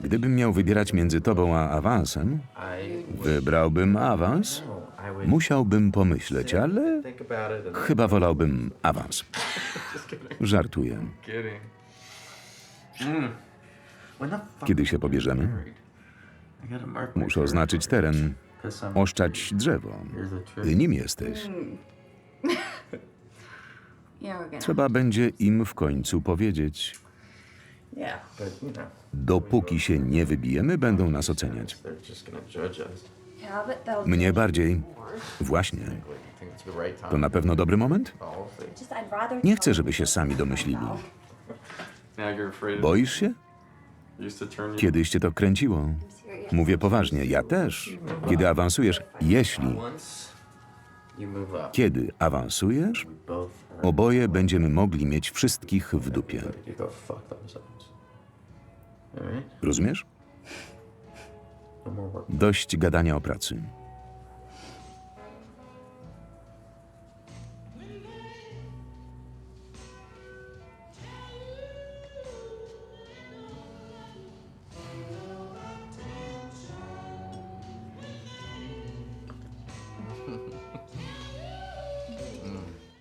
Gdybym miał wybierać między tobą a awansem, wybrałbym awans. Musiałbym pomyśleć, ale chyba wolałbym awans. Żartuję. Kiedy się pobierzemy? Muszę oznaczyć teren, oszczać drzewo. Ty nim jesteś. Trzeba będzie im w końcu powiedzieć. Yeah. Dopóki się nie wybijemy, będą nas oceniać. Yeah, but they'll. Mnie bardziej. Właśnie. To na pewno dobry moment? Just, I'd rather. Nie chcę, żeby się sami domyślili. Now you're afraid of Boisz się? used to turn you Kiedyś cię to kręciło. Mówię poważnie, ja też. Kiedy awansujesz, jeśli, kiedy awansujesz, oboje będziemy mogli mieć wszystkich w dupie. Rozumiesz? Dość gadania o pracy.